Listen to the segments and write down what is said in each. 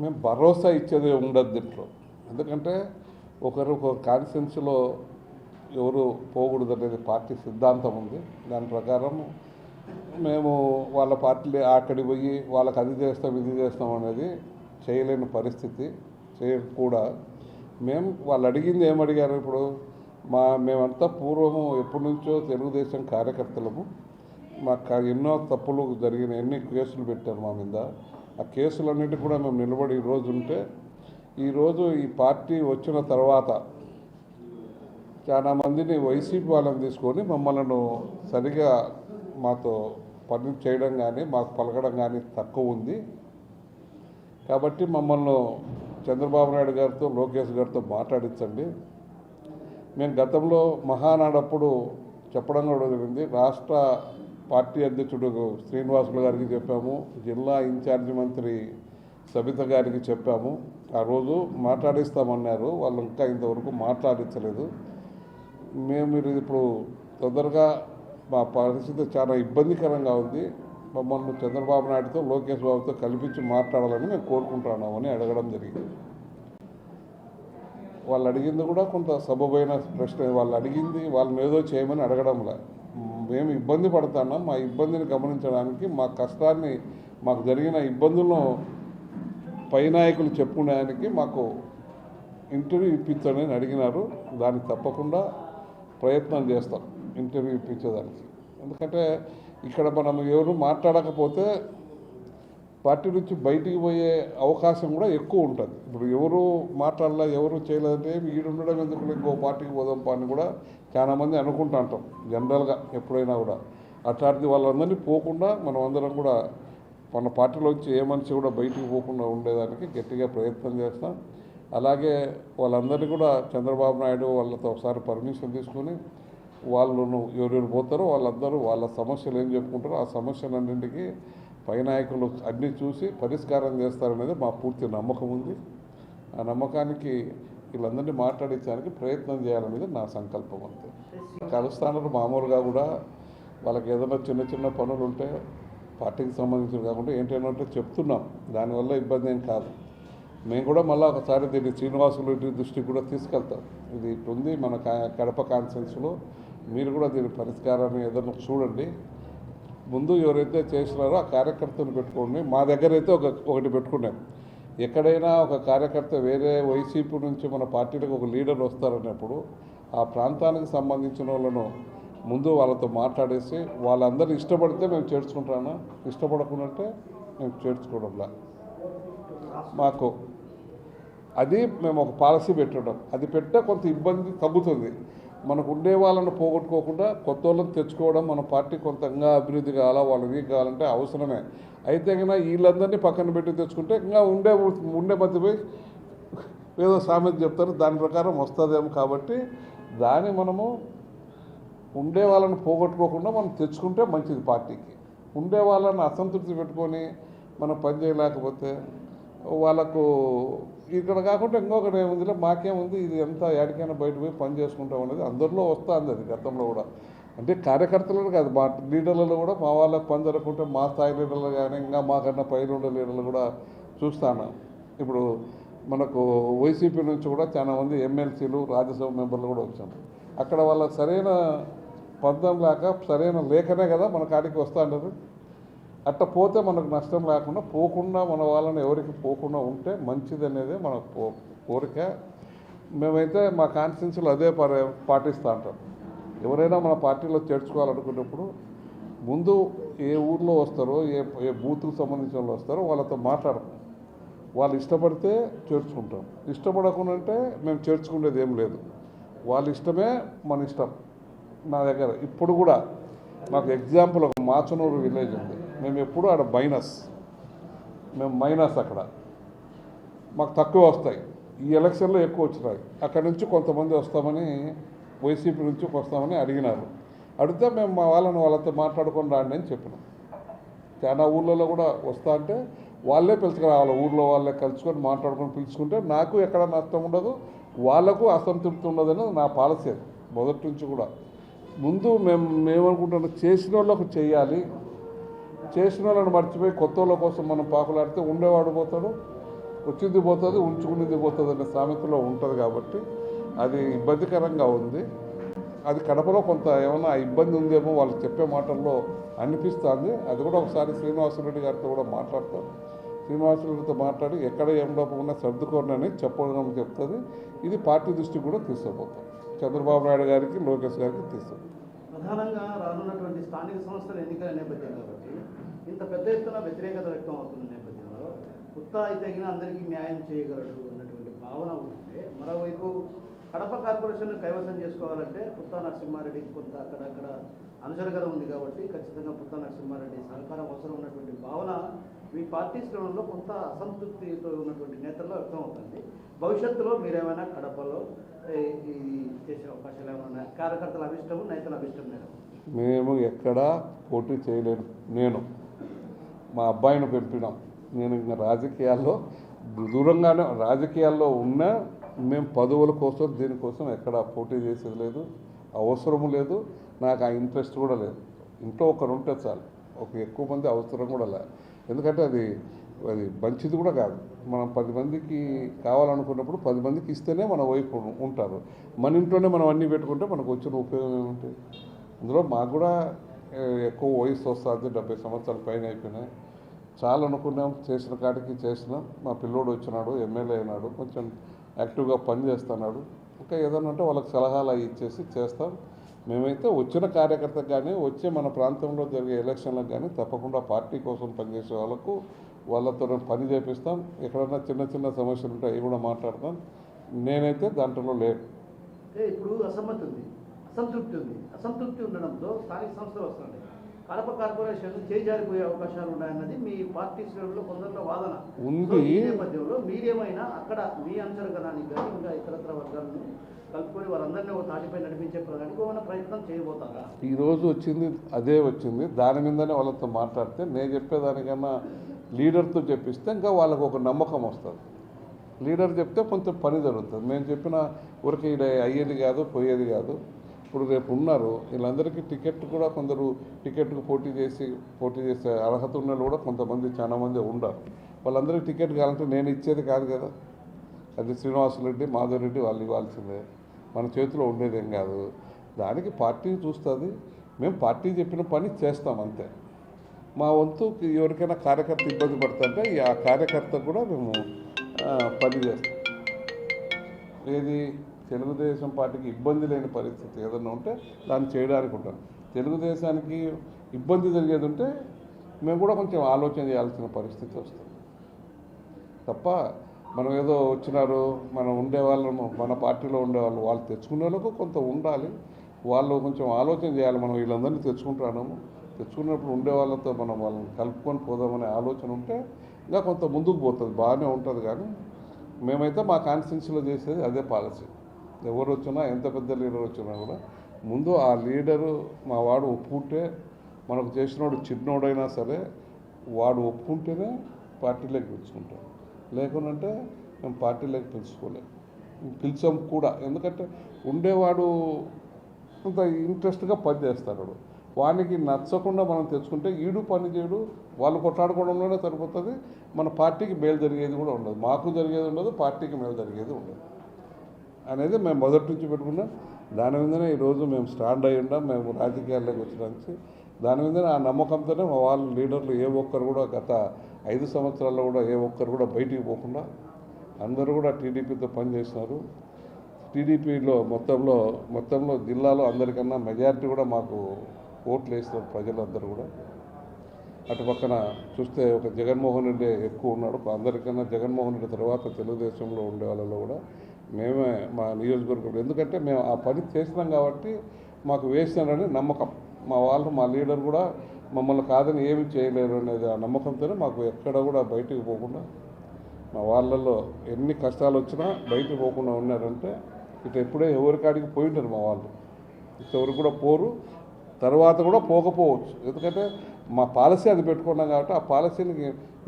మేము భరోసా ఇచ్చేది ఉండదు దీంట్లో. ఎందుకంటే ఒకరు ఒక కాన్సెన్స్లో ఎవరు పోకూడదు అనేది పార్టీ సిద్ధాంతం ఉంది. దాని ప్రకారం మేము వాళ్ళ పార్టీ అక్కడికి పోయి వాళ్ళకి అది చేస్తాం ఇది చేస్తాం అనేది చేయలేని పరిస్థితి చేయకూడా. మేము వాళ్ళు అడిగింది ఏం అడిగారు ఇప్పుడు? మా మేమంతా పూర్వము ఎప్పటి నుంచో తెలుగుదేశం కార్యకర్తలము. మాకు ఎన్నో తప్పులు జరిగిన ఎన్ని కేసులు పెట్టారు మా మీద. ఆ కేసులన్నిటి కూడా మేము నిలబడి ఈరోజు ఉంటే ఈరోజు ఈ పార్టీ వచ్చిన తర్వాత చాలా మందిని వైసీపీ వాళ్ళని తీసుకొని మమ్మల్ని సరిగా మాతో పని చేయడం కానీ మాకు పలకడం కానీ తక్కువ ఉంది. కాబట్టి మమ్మల్ని చంద్రబాబు నాయుడు గారితో లోకేష్ గారితో మాట్లాడించండి. మేము గతంలో మహానాడప్పుడు చెప్పడం కూడా జరిగింది. రాష్ట్ర పార్టీ అధ్యక్షుడు శ్రీనివాసులు గారికి చెప్పాము జిల్లా ఇన్ఛార్జి మంత్రి సబిత గారికి చెప్పాము. ఆ రోజు మాట్లాడిస్తామన్నారు వాళ్ళు ఇంకా ఇంతవరకు మాట్లాడించలేదు. మేము మీరు ఇప్పుడు తొందరగా మా పరిస్థితి చాలా ఇబ్బందికరంగా ఉంది. మమ్మల్ని చంద్రబాబు నాయుడుతో లోకేష్ బాబుతో కల్పించి మాట్లాడాలని మేము కోరుకుంటున్నామని అడగడం జరిగింది. వాళ్ళు అడిగింది కూడా కొంత సబబైన ప్రశ్న వాళ్ళు అడిగింది వాళ్ళని ఏదో చేయమని అడగడంలా. మేము ఇబ్బంది పడుతున్నాం మా ఇబ్బందిని గమనించడానికి మా కష్టాన్ని మాకు జరిగిన ఇబ్బందులను పై నాయకులు చెప్పుకునేదానికి మాకు ఇంటర్వ్యూ ఇప్పించండి అని అడిగినారు. దానికి తప్పకుండా ప్రయత్నం చేస్తాం ఇంటర్వ్యూ ఇప్పించేదానికి ఎందుకంటే ఇక్కడ మనం ఎవరు మాట్లాడకపోతే పార్టీ నుంచి బయటికి పోయే అవకాశం కూడా ఎక్కువ ఉంటుంది. ఇప్పుడు ఎవరు మాట్లాడాలా ఎవరు చేయలేదంటే వీడు ఉండడం ఎందుకు? ఇంకో పార్టీకి పోదాం పని కూడా చాలామంది అనుకుంటా ఉంటాం జనరల్గా ఎప్పుడైనా కూడా. అట్లాంటిది వాళ్ళందరినీ పోకుండా మనం అందరం కూడా మన పార్టీలోంచి ఏ మనిషి కూడా బయటికి పోకుండా ఉండేదానికి గట్టిగా ప్రయత్నం చేస్తాం. అలాగే వాళ్ళందరినీ కూడా చంద్రబాబు నాయుడు వాళ్ళతో ఒకసారి పర్మిషన్ తీసుకొని వాళ్ళను ఎవరెవరు పోతారో వాళ్ళందరూ వాళ్ళ సమస్యలు ఏం చెప్పుకుంటారో ఆ సమస్యలన్నింటికి పై నాయకులు అన్నీ చూసి పరిష్కారం చేస్తారనేది మా పూర్తి నమ్మకం ఉంది. ఆ నమ్మకానికి వీళ్ళందరినీ మాట్లాడించడానికి ప్రయత్నం చేయాలనేది నా సంకల్పం అంతే. కలుస్తానరు మామూలుగా కూడా వాళ్ళకి ఏదైనా చిన్న చిన్న పనులు ఉంటే పార్టీకి సంబంధించిన కాకుండా ఏంటంటే చెప్తున్నాం. దానివల్ల ఇబ్బంది ఏం కాదు. మేము కూడా మళ్ళీ ఒకసారి దీన్ని శ్రీనివాసులు దృష్టికి కూడా తీసుకెళ్తాం. ఇది ఉంది మన కడప కాన్ఫరెన్స్లో మీరు కూడా దీని పరిష్కారాన్ని ఏదైనా చూడండి. ముందు ఎవరైతే చేసినారో ఆ కార్యకర్తను పెట్టుకోండి. మా దగ్గర అయితే ఒక ఒకటి పెట్టుకున్నాం. ఎక్కడైనా ఒక కార్యకర్త వేరే వైసీపీ నుంచి మన పార్టీలకు ఒక లీడర్ వస్తారన్నప్పుడు ఆ ప్రాంతానికి సంబంధించిన వాళ్ళను ముందు వాళ్ళతో మాట్లాడేసి వాళ్ళందరూ ఇష్టపడితే మేము చేర్చుకుంటాను ఇష్టపడకుండా మేము చేర్చుకోవడంలా. మాకు అది మేము ఒక పాలసీ పెట్టడం. అది పెట్టే కొంత ఇబ్బంది తగ్గుతుంది. మనకు ఉండే వాళ్ళని పోగొట్టుకోకుండా కొత్త వాళ్ళని తెచ్చుకోవడం మన పార్టీ కొంతంగా అభివృద్ధి కావాలా వీక్ కావాలంటే అవసరమే. అయితే కన్నా వీళ్ళందరినీ పక్కన పెట్టి తెచ్చుకుంటే ఇంకా ఉండే ఉండే మధ్యపై ఏదో సామెత చెప్తారు దాని ప్రకారం వస్తుందేమో కాబట్టి దాన్ని మనము ఉండే వాళ్ళని పోగొట్టుకోకుండా మనం తెచ్చుకుంటే మంచిది పార్టీకి. ఉండే వాళ్ళని అసంతృప్తి పెట్టుకొని మనం పని చేయలేకపోతే వాళ్ళకు ఇక్కడ కాకుండా ఇంకొకటి ఏముందిలే మాకేముంది ఇది ఎంత ఎక్కడికైనా బయట పోయి పని చేసుకుంటాం అనేది అందరిలో వస్తుంది అది గతంలో కూడా. అంటే కార్యకర్తలను కాదు మా లీడర్లలో కూడా మా వాళ్ళకి పని జరగకుంటే మా స్థాయి లీడర్లు కానీ ఇంకా మాకన్నా పైన ఉండే లీడర్లు కూడా చూస్తాను. ఇప్పుడు మనకు వైసీపీ నుంచి కూడా చాలా మంది ఎమ్మెల్సీలు రాజ్యసభ మెంబర్లు కూడా వచ్చారు అక్కడ వాళ్ళకి సరైన పంతం లేక సరైన లేఖనే కదా మన కాడికి వస్తా అంటారు. అట్లా పోతే మనకు నష్టం లేకుండా పోకుండా మన వాళ్ళని ఎవరికి పోకుండా ఉంటే మంచిది అనేది మన కోరిక. మేమైతే మా కాన్స్టిట్యున్సీలో అదే పరి పాటిస్తూ ఉంటాం ఎవరైనా మన పార్టీలో చేర్చుకోవాలనుకున్నప్పుడు ముందు ఏ ఊర్లో వస్తారో ఏ ఏ బూత్కు సంబంధించిన వాళ్ళు వస్తారో వాళ్ళతో మాట్లాడము వాళ్ళు ఇష్టపడితే చేర్చుకుంటాం. ఇష్టపడకుండా అంటే మేము చేర్చుకునేది ఏం లేదు. వాళ్ళ ఇష్టమే మన ఇష్టం. నా దగ్గర ఇప్పుడు కూడా నాకు ఎగ్జాంపుల్ ఒక మాచనూరు విలేజ్ ఉంది. మేము ఎప్పుడూ ఆడ మైనస్. మేము మైనస్ అక్కడ. మాకు తక్కువ వస్తాయి. ఈ ఎలక్షన్లో ఎక్కువ వచ్చినాయి. అక్కడ నుంచి కొంతమంది వస్తామని వైసీపీ నుంచి వస్తామని అడిగినారు. అడిగితే మేము మా వాళ్ళని వాళ్ళతో మాట్లాడుకొని రాండి అని చెప్పినాం. చాలా ఊళ్ళలో కూడా వస్తా అంటే వాళ్ళే పిలుచుకురావాలి ఊళ్ళో వాళ్ళే కలుసుకొని మాట్లాడుకొని పిలుచుకుంటే నాకు ఎక్కడ నష్టం ఉండదు వాళ్ళకు అసంతృప్తి ఉండదని నా పాలసీ మొదటి నుంచి కూడా. ముందు మేము మేమనుకుంటున్నాం చేసిన వాళ్ళకు చేయాలి. చేసిన వాళ్ళని మర్చిపోయి కొత్త వాళ్ళ కోసం మనం పాకులాడితే ఉండేవాడు పోతాడు వచ్చింది పోతుంది ఉంచుకునేది పోతుంది అనే సామెతలో ఉంటుంది కాబట్టి అది ఇబ్బందికరంగా ఉంది. అది కడపలో కొంత ఏమైనా ఇబ్బంది ఉందేమో వాళ్ళు చెప్పే మాటల్లో అనిపిస్తుంది. అది కూడా ఒకసారి శ్రీనివాసరెడ్డి గారితో కూడా మాట్లాడతాను శ్రీనివాసరెడ్డితో మాట్లాడి ఎక్కడ ఏం లోపం ఉన్నా సర్దుకోనని చెప్పడం చెప్తుంది. ఇది పార్టీ దృష్టికి కూడా తీసుకుపోతాం. చంద్రబాబు నాయుడు గారికి లోకేష్ గారికి తీసుకుపోతాం. ప్రధానంగా రానున్నటువంటి స్థానిక సంస్థల ఎన్నికల నేపథ్యం కాబట్టి ఇంత పెద్ద ఎత్తున వ్యతిరేకత వ్యక్తం అవుతున్న నేపథ్యంలో ఉత్తాయి తగిన అందరికీ న్యాయం చేయగలడు అన్నటువంటి భావన ఉంటే మరోవైపు కడప కార్పొరేషన్ కైవసం చేసుకోవాలంటే పుత్తా నరసింహారెడ్డికి కొంత అక్కడక్కడ అనుసరగత ఉంది కాబట్టి ఖచ్చితంగా పుత్తా నరసింహారెడ్డి సహకారం అవసరం ఉన్నటువంటి భావన మీ పార్టీ శ్రేణుల్లో కొంత అసంతృప్తితో ఉన్నటువంటి అర్థమవుతుంది భవిష్యత్తులో మీరేమైనా కడపలో ఈ చేసే అవకాశాలు ఏమైనా కార్యకర్తల అభిష్టము నేతల అభిష్టం మేము ఎక్కడా పోటీ చేయలేను. నేను మా అబ్బాయిని పెంపినాం. నేను ఇంకా రాజకీయాల్లో దూరంగానే రాజకీయాల్లో ఉన్నా మేము పదవుల కోసం దీనికోసం ఎక్కడ పోటీ చేసేది లేదు. అవసరం లేదు. నాకు ఆ ఇంట్రెస్ట్ కూడా లేదు. ఇంట్లో ఒకరు ఉంటే చాలు. ఒక ఎక్కువ మంది అవసరం కూడా లేదు ఎందుకంటే అది అది మంచిది కూడా కాదు. మనం పది మందికి కావాలనుకున్నప్పుడు పది మందికి ఇస్తేనే మన వైపు ఉంటారు. మన ఇంట్లోనే మనం అన్నీ పెట్టుకుంటే మనకు వచ్చిన ఉపయోగం ఏముంటుంది అందులో మాకు కూడా ఎక్కువ వయసు వస్తుంది డెబ్బై సంవత్సరాల పైన అయిపోయినాయి. చాలా అనుకున్నాం చేసిన కాడికి చేసినాం. మా పిల్లోడు వచ్చినాడు ఎమ్మెల్యే అయినాడు కొంచెం యాక్టివ్గా పని చేస్తున్నాడు. ఇంకా ఏదన్నా ఉంటే వాళ్ళకి సలహాలు అవి ఇచ్చేసి చేస్తాం. మేమైతే వచ్చిన కార్యకర్తకు కానీ వచ్చే మన ప్రాంతంలో జరిగే ఎలక్షన్లకు కానీ తప్పకుండా పార్టీ కోసం పనిచేసే వాళ్ళకు వాళ్ళతో పని చేపిస్తాం. ఎక్కడన్నా చిన్న చిన్న సమస్యలు ఉంటే అవి కూడా మాట్లాడతాం. నేనైతే దాంట్లో లేను అంటే ఇప్పుడు అసమ్మతి ఉంది. అసంతృప్తి ఉంది. అసంతృప్తి ఉండడంతో స్థానిక సంస్థలు వస్తున్నాయి. కడప కార్పొరేషన్ చేజారిపోయే అవకాశాలు ఉన్నాయన్నది మీ పార్టీ శ్రేణుల్లో కొందరిలో వాదన. ఉంది. నేపథ్యంలో మీరేమైనా అక్కడ మీ అంతర్గతానికి కానీ ఇంకా ఇతరత్ర వర్గాలను కలుపుకొని వారందరినీ ఒక తాటిపై నడిపించే ప్రధానికి ఏమైనా ప్రయత్నం చేయబోతారా? ఈ రోజు వచ్చింది అదే వచ్చింది. దాని మీదనే వాళ్ళతో మాట్లాడితే నేను చెప్పేదానికన్నా లీడర్తో చెప్పిస్తే ఇంకా వాళ్ళకు ఒక నమ్మకం వస్తుంది. లీడర్ చెప్తే కొంచెం పని జరుగుతుంది. మేము చెప్పిన ఊరికి ఈడ అయ్యేది కాదు పోయేది కాదు. ఇప్పుడు రేపు ఉన్నారు వీళ్ళందరికీ టికెట్ కూడా కొందరు టికెట్కు పోటీ చేసి పోటీ చేసే అర్హత ఉన్న కూడా కొంతమంది చాలా మంది ఉండరు వాళ్ళందరికీ టికెట్ కావాలంటే నేను ఇచ్చేది కాదు కదా. అది శ్రీనివాసరెడ్డి మాధవరెడ్డి వాళ్ళు ఇవ్వాల్సిందే. మన చేతిలో ఉండేదేం కాదు. దానికి పార్టీ చూస్తుంది. మేము పార్టీ చెప్పిన పని చేస్తాం అంతే. మా వంతు ఎవరికైనా కార్యకర్త ఇబ్బంది పడుతుంటే ఆ కార్యకర్త కూడా మేము పని చేస్తాం. ఏది తెలుగుదేశం పార్టీకి ఇబ్బంది లేని పరిస్థితి ఏదన్నా ఉంటే దాన్ని చేయడానికి ఉంటాం. తెలుగుదేశానికి ఇబ్బంది జరిగేది ఉంటే మేము కూడా కొంచెం ఆలోచన చేయాల్సిన పరిస్థితి వస్తుంది. తప్ప మనం ఏదో వచ్చినారు మనం ఉండేవాళ్ళను మన పార్టీలో ఉండే వాళ్ళు వాళ్ళు తెచ్చుకునే వాళ్ళకు కొంత ఉండాలి. వాళ్ళు కొంచెం ఆలోచన చేయాలి మనం వీళ్ళందరినీ తెచ్చుకుంటున్నాము తెచ్చుకున్నప్పుడు ఉండే వాళ్ళతో మనం వాళ్ళని కలుపుకొని పోదామనే ఆలోచన ఉంటే ఇంకా కొంత ముందుకు పోతుంది బాగానే ఉంటుంది కానీ మేమైతే మా కాన్స్టిట్యూన్సీలో చేసేది అదే పాలసీ. ఎవరు వచ్చినా ఎంత పెద్ద లీడర్ వచ్చినా కూడా ముందు ఆ లీడరు మా వాడు ఒప్పుకుంటే మనకు చేసినోడు చిన్నోడైనా సరే వాడు ఒప్పుకుంటేనే పార్టీలోకి పిలుచుకుంటాం. లేకుంటే మేము పార్టీలోకి పిలుచుకోలేము పిలిచాం కూడా. ఎందుకంటే ఉండేవాడు కొంత ఇంట్రెస్ట్గా పని చేస్తాడు వానికి నచ్చకుండా మనం తెచ్చుకుంటే ఈడు పని చేయడు వాళ్ళు కొట్లాడుకోవడంలోనే సరిపోతుంది. మన పార్టీకి మేలు జరిగేది కూడా ఉండదు. మాకు జరిగేది ఉండదు పార్టీకి మేలు జరిగేది ఉండదు. అనేది మేము మొదటి నుంచి పెట్టుకున్నాం. దాని మీదనే ఈరోజు మేము స్టాండ్ అయి ఉన్నాం మేము రాజకీయాల్లోకి వచ్చినానికి దాని మీదనే ఆ నమ్మకంతోనే మా వాళ్ళ లీడర్లు ఏ ఒక్కరు కూడా గత ఐదు సంవత్సరాల్లో కూడా ఏ ఒక్కరు కూడా బయటికి పోకుండా అందరూ కూడా టీడీపీతో పనిచేసినారు టీడీపీలో మొత్తంలో మొత్తంలో జిల్లాలో అందరికన్నా మెజారిటీ కూడా మాకు ఓట్లు వేస్తారు ప్రజలందరూ కూడా అటు పక్కన చూస్తే ఒక జగన్మోహన్ రెడ్డి ఎక్కువ ఉన్నాడు. అందరికన్నా జగన్మోహన్ రెడ్డి తర్వాత తెలుగుదేశంలో ఉండే వాళ్ళలో కూడా మేమే మా నియోజకవర్గం ఎందుకంటే మేము ఆ పని చేసినాం కాబట్టి మాకు వేసినారని నమ్మకం. మా వాళ్ళు మా లీడర్ కూడా మమ్మల్ని కాదని ఏమి చేయలేరు అనేది ఆ నమ్మకంతోనే మాకు ఎక్కడ కూడా బయటికి పోకుండా మా వాళ్ళల్లో ఎన్ని కష్టాలు వచ్చినా బయటికి పోకుండా ఉన్నారంటే ఇటు ఎప్పుడే ఎవరి కాడికి పోయి ఉంటారు మా వాళ్ళు. ఎవరు కూడా పోరు. తర్వాత కూడా పోకపోవచ్చు. ఎందుకంటే మా పాలసీ అది పెట్టుకున్నాం కాబట్టి ఆ పాలసీని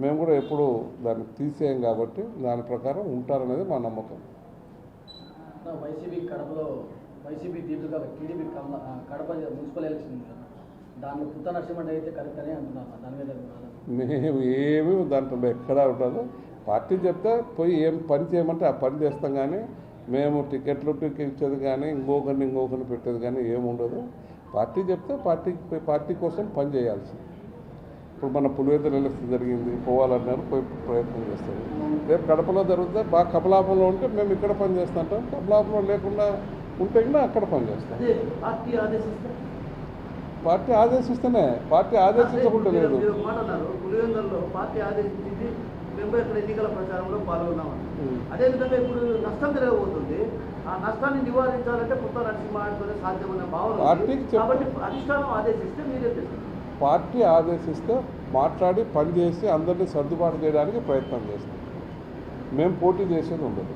మేము కూడా ఎప్పుడు దాన్ని తీసేయం కాబట్టి దాని ప్రకారం ఉంటారనేది మా నమ్మకం. వైసీపీ కడపలో వైసీపీ దీపుగా టీడీపీ కమల ఆ, కడప మున్సిపల్ ఎలక్షన్ ఉంది కదా దానిలో పుత్త నరసింహ అయితే కరెక్ట్ అని అంటున్నారు దాని మీద మీ వాదన. మేము ఏమీ దాంట్లో ఎక్కడా ఉండదు. పార్టీ చెప్తే పోయి ఏం పని చేయమంటే ఆ పని చేస్తాం కానీ మేము టికెట్లు టికెట్ ఇచ్చేది కానీ ఇంకొకరిని ఇంకొకరిని పెట్టేది కానీ ఏముండదు పార్టీ చెప్తే పార్టీ పార్టీ కోసం పని చేయాల్సింది ఇప్పుడు మన పులివెందుల ఎలక్షన్ జరిగింది పోవాలన్నారు పోయి ప్రయత్నం చేస్తారు. రేపు కడపలో జరిగితే బాగా కపలాపంలో ఉంటే మేము ఇక్కడ పని చేస్తుంటాం. కపలాపంలో లేకుండా ఉంటే కూడా అక్కడ పని చేస్తాం. పార్టీ ఆదేశిస్తేనే పార్టీ ఆదేశించకుండా లేదు. మేము ఇక్కడ ఎన్నికల ప్రచారంలో పాల్గొన్నామని ఉం. అదేవిధంగా ఇప్పుడు నష్టం జరగబోతుంది. ఆ నష్టాన్ని నివారించాలంటే కొత్త నరసింహాడితోనే సాధ్యమనే భావన కాబట్టి అధిష్టానం ఆదేశిస్తే మీరే చేస్తారు పార్టీ ఆదేశిస్తే మాట్లాడి పని చేసి అందరినీ సర్దుబాటు చేయడానికి ప్రయత్నం చేస్తాం. మేము పోటీ చేసేది ఉండదు.